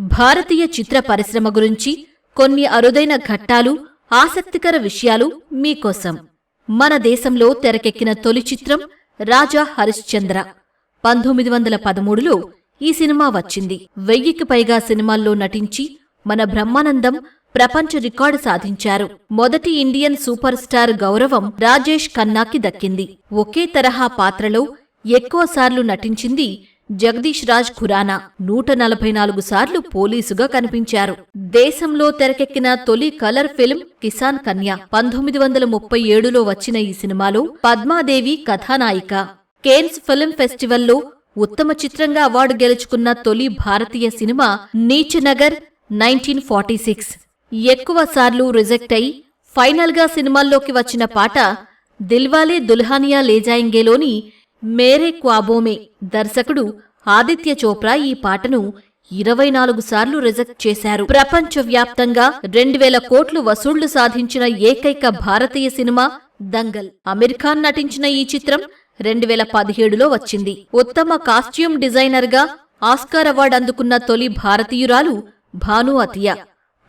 భారతీయ చిత్ర పరిశ్రమ గురించి కొన్ని అరుదైన ఘట్టాలు ఆసక్తికర విషయాలు మీకోసం. మన దేశంలో తెరకెక్కిన తొలి చిత్రం రాజా హరిశ్చంద్ర. పంతొమ్మిది వందల పదమూడులో ఈ సినిమా వచ్చింది. వెయ్యికి పైగా సినిమాల్లో నటించి మన బ్రహ్మానందం ప్రపంచ రికార్డు సాధించారు. మొదటి ఇండియన్ సూపర్ స్టార్ గౌరవం రాజేష్ ఖన్నాకి దక్కింది. ఒకే తరహా పాత్రలో ఎక్కువసార్లు నటించింది జగదీష్ రాజ్ ఖురానా నూట నలభై నాలుగు సార్లు పోలీసుగా కనిపించారు. దేశంలో తెరకెక్కిన తొలి కలర్ ఫిల్మ్ కిసాన్ కన్య పంతొమ్మిది వందల ముప్పై ఏడులో వచ్చిన ఈ సినిమాలో పద్మాదేవి కథానాయిక. కేన్స్ ఫిల్మ్ ఫెస్టివల్లో ఉత్తమ చిత్రంగా అవార్డు గెలుచుకున్న తొలి భారతీయ సినిమా నీచనగర్ నైన్టీన్ ఫార్టీ సిక్స్. ఎక్కువ సార్లు రిజెక్ట్ అయి ఫైనల్గా సినిమాల్లోకి వచ్చిన పాట దిల్వాలే దుల్హానియా లేజాయింగేలోని మేరే క్వాబోమే దర్శకుడు ఆదిత్య చోప్రా ఈ పాటను ఇరవై నాలుగు సార్లు రిజెక్ట్ చేశారు. ప్రపంచవ్యాప్తంగా రెండు వేల కోట్లు వసూళ్ళు సాధించిన ఏకైక భారతీయ సినిమా దంగల్. అమీర్ ఖాన్ నటించిన ఈ చిత్రం రెండు వేల పదిహేడులో వచ్చింది. ఉత్తమ కాస్ట్యూమ్ డిజైనర్గా ఆస్కార్ అవార్డు అందుకున్న తొలి భారతీయురాలు భాను అతియా.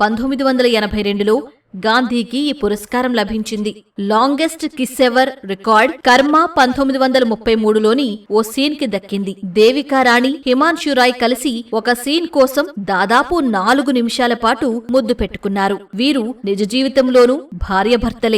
పంతొమ్మిది వందల ఎనభై రెండులో గాంధీకి ఈ పురస్కారం లభించింది. లాంగెస్ట్ కిస్సెవర్ రికార్డ్ కర్మ పంతొమ్మిది వందల ముప్పై మూడులోని ఓ సీన్కి దక్కింది. దేవికా రాణి హిమాన్షు రాయ్ కలిసి ఒక సీన్ కోసం దాదాపు నాలుగు నిమిషాల పాటు ముద్దు పెట్టుకున్నారు. వీరు నిజ జీవితంలోనూ భార్యభర్తలే